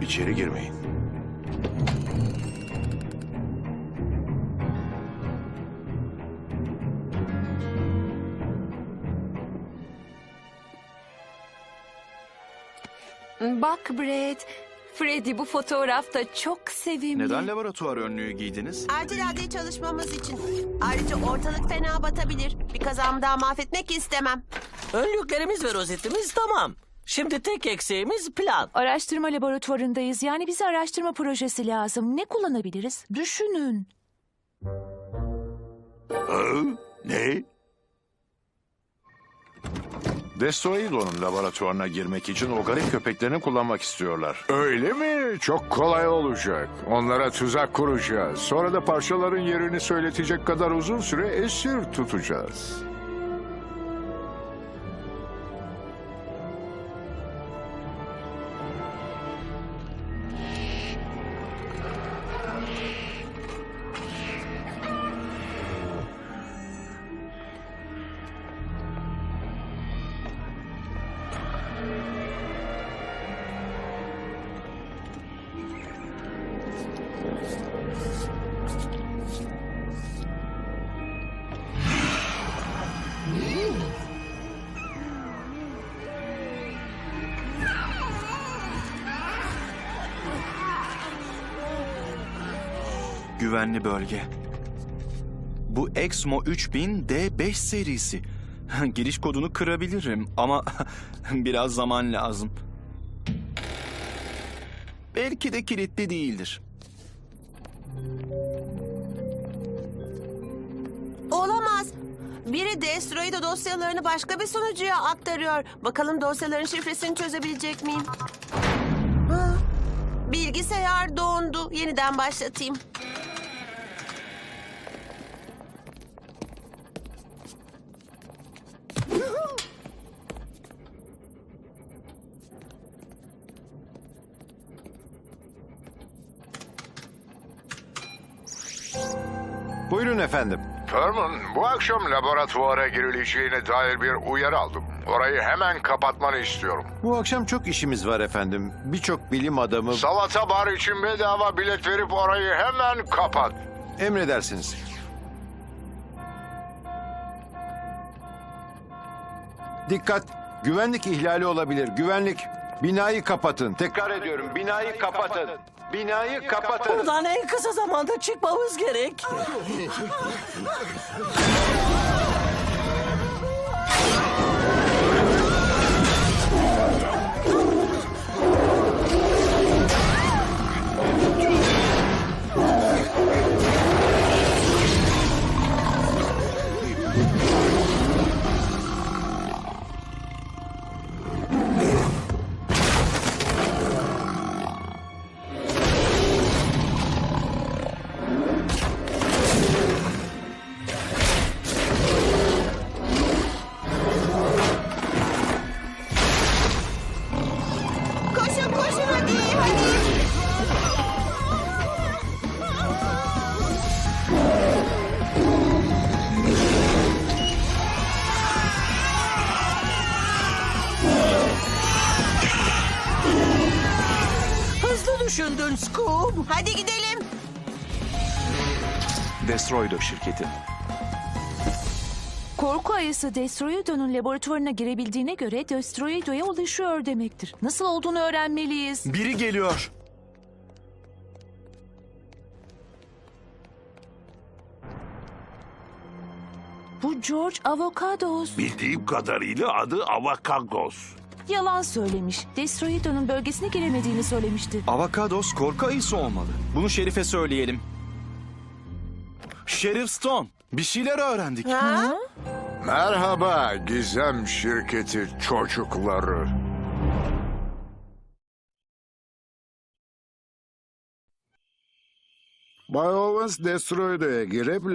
İçeri girmeyin. Bak Brad, Freddy bu fotoğrafta çok sevimli. Neden laboratuvar önlüğü giydiniz? Acil adliye çalışmamız için. Ayrıca ortalık fena batabilir. Bir kazamı daha mahvetmek istemem. Önlüklerimiz ve rozetimiz tamam. Şimdi tek eksiğimiz plan. Araştırma laboratuvarındayız. Yani bize araştırma projesi lazım. Ne kullanabiliriz? Düşünün. Hı? Ne? Destroido'nun laboratuvarına girmek için o garip köpeklerini kullanmak istiyorlar. Öyle mi? Çok kolay olacak. Onlara tuzak kuracağız. Sonra da parçaların yerini söyletecek kadar uzun süre esir tutacağız. Güvenli bölge. Bu Exmo 3000 D5 serisi. Giriş kodunu kırabilirim ama biraz zaman lazım. Belki de kilitli değildir. Olamaz. Biri Destroy'da dosyalarını başka bir sunucuya aktarıyor. Bakalım dosyaların şifresini çözebilecek miyim? Bilgisayar dondu. Yeniden başlatayım. Buyurun efendim. Furman, bu akşam laboratuvara girileceğine dair bir uyarı aldım. Orayı hemen kapatmanı istiyorum. Bu akşam çok işimiz var efendim. Birçok bilim adamı... Salata bar için bedava bilet verip orayı hemen kapat. Emredersiniz. Dikkat! Güvenlik ihlali olabilir. Güvenlik. Binayı kapatın. Tekrar ediyorum. Binayı kapatın. Binayı kapatın. Buradan en kısa zamanda çıkmamız gerek. düşündün Scoop. Hadi gidelim. Destroido şirketi. Korku ayısı Destroido'nun laboratuvarına girebildiğine göre Destroido'ya ulaşıyor demektir. Nasıl olduğunu öğrenmeliyiz. Biri geliyor. Bu George Avocados. Bildiğim kadarıyla adı Avakagos. Yalan söylemiş. Destroido'nun bölgesine giremediğini söylemişti. Avokados korku ayısı olmalı. Bunu Şerif'e söyleyelim. Şerif Stone, bir şeyler öğrendik. Ha? Merhaba Gizem şirketi çocukları. Bay Owens Destroyer'e girip